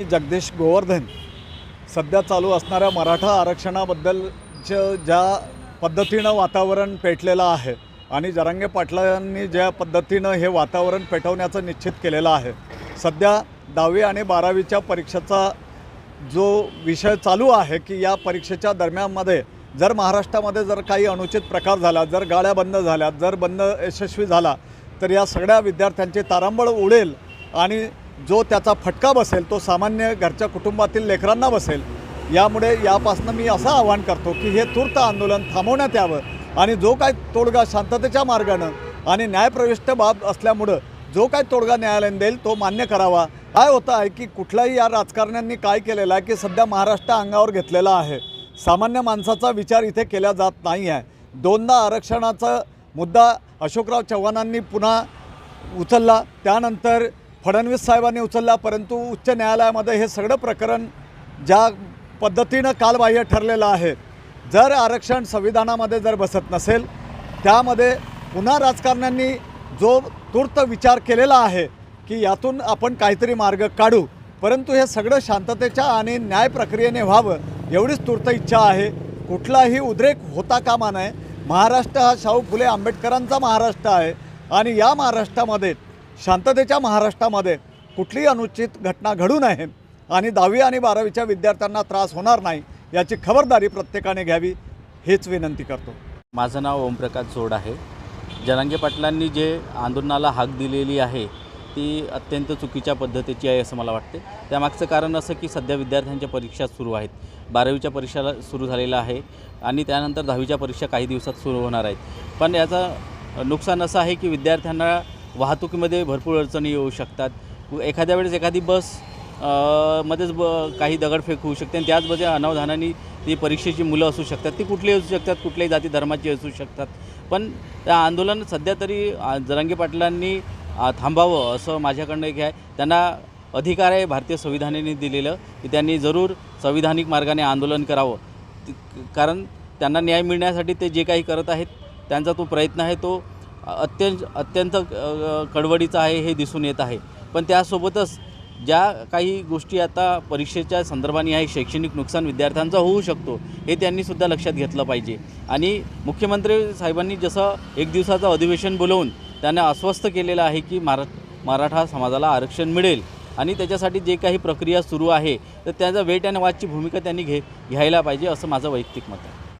जगदीश गोवर्धन. सध्या चालू असणाऱ्या मराठा आरक्षणाबद्दलचं ज्या पद्धतीनं वातावरण पेटलेलं आहे आणि जरांगे पाटलांनी ज्या पद्धतीनं हे वातावरण पेटवण्याचं निश्चित केलेलं आहे. सध्या दहावी आणि बारावीच्या परीक्षेचा जो विषय चालू आहे की या परीक्षेच्या दरम्यानमध्ये जर महाराष्ट्रामध्ये जर काही अनुचित प्रकार झाला जर गाड्या बंद झाल्या जर बंद यशस्वी झाला तर या सगळ्या विद्यार्थ्यांची तारांबळ उडेल आणि जो त्याचा फटका बसेल तो सामान्य घरच्या कुटुंबातील लेकरांना बसेल यामुळे यापासून मी असं आवाहन करतो की हे तूर्त आंदोलन थांबवण्यात यावं आणि जो काय तोडगा शांततेच्या मार्गानं आणि न्यायप्रविष्ट बाब असल्यामुळं जो काय तोडगा न्यायालयाने देईल तो मान्य करावा. काय होतं आहे की कुठल्याही या राजकारण्यांनी काय केलेलं आहे की सध्या महाराष्ट्र अंगावर घेतलेला आहे. सामान्य माणसाचा विचार इथे केला जात नाही आहे दोनदा आरक्षणाचा मुद्दा अशोकराव चव्हाणांनी पुन्हा उचलला. त्यानंतर फडणवीस साहेबांनी उचलला परंतु उच्च न्यायालयामध्ये हे सगळं प्रकरण ज्या पद्धतीनं कालबाह्य ठरलेलं आहे जर आरक्षण संविधानामध्ये जर बसत नसेल त्यामध्ये पुन्हा राजकारण्यांनी जो तूर्त विचार केलेला आहे की यातून आपण काहीतरी मार्ग काढू परंतु हे सगळं शांततेच्या आणि न्याय प्रक्रियेने व्हावं एवढीच तूर्त इच्छा आहे. कुठलाही उद्रेक होता कामा नये. महाराष्ट्र हा शाहू फुले आंबेडकरांचा महाराष्ट्र आहे आणि या महाराष्ट्रामध्ये शांततेच्या महाराष्ट्रामध्ये कुठलीही अनुचित घटना घडू नये आणि दहावी आणि बारावीच्या विद्यार्थ्यांना त्रास होणार नाही याची खबरदारी प्रत्येकाने घ्यावी हेच विनंती करतो. माझं नाव ओमप्रकाश जोड आहे. जनांगे पाटलांनी जे आंदोलनाला हाक दिलेली आहे ती अत्यंत चुकीच्या पद्धतीची आहे असं मला वाटते. त्यामागचं कारण असं की सध्या विद्यार्थ्यांच्या परीक्षा सुरू आहेत. बारावीच्या परीक्षाला सुरू झालेल्या आहे आणि त्यानंतर दहावीच्या परीक्षा काही दिवसात सुरू होणार आहेत. पण याचं नुकसान असं आहे की विद्यार्थ्यांना वाहतुकीमध्ये भरपूर अडचणी येऊ शकतात. एखाद्या वेळेस एखादी बस मध्येच ब काही दगडफेक होऊ शकते आणि त्याचमध्ये अनावधानाने ती परीक्षेची मुलं असू शकतात. ती कुठलीही असू शकतात कुठल्याही जाती धर्माची असू शकतात. पण त्या आंदोलन सध्या तरी जरांगे पाटलांनी थांबावं असं माझ्याकडनं एक आहे. त्यांना अधिकार आहे भारतीय संविधानाने दिलेलं की त्यांनी जरूर संविधानिक मार्गाने आंदोलन करावं. कारण त्यांना न्याय मिळण्यासाठी ते जे काही करत आहेत त्यांचा तो प्रयत्न आहे तो अत्यंत अत्यंत कडवडीचं आहे हे दिसून येत आहे. पण त्यासोबतच ज्या काही गोष्टी आता परीक्षेच्या संदर्भाने आहे शैक्षणिक नुकसान विद्यार्थ्यांचा होऊ शकतो हे त्यांनीसुद्धा लक्षात घेतलं पाहिजे. आणि मुख्यमंत्री साहेबांनी जसं एक दिवसाचं अधिवेशन बोलवून त्यांना अस्वस्थ केलेलं आहे की मरा मराठा समाजाला आरक्षण मिळेल आणि त्याच्यासाठी जे काही प्रक्रिया सुरू आहे तर त्याचा वेट अँड वॉचची भूमिका त्यांनी घे घ्यायला पाहिजे असं माझं वैयक्तिक मत आहे.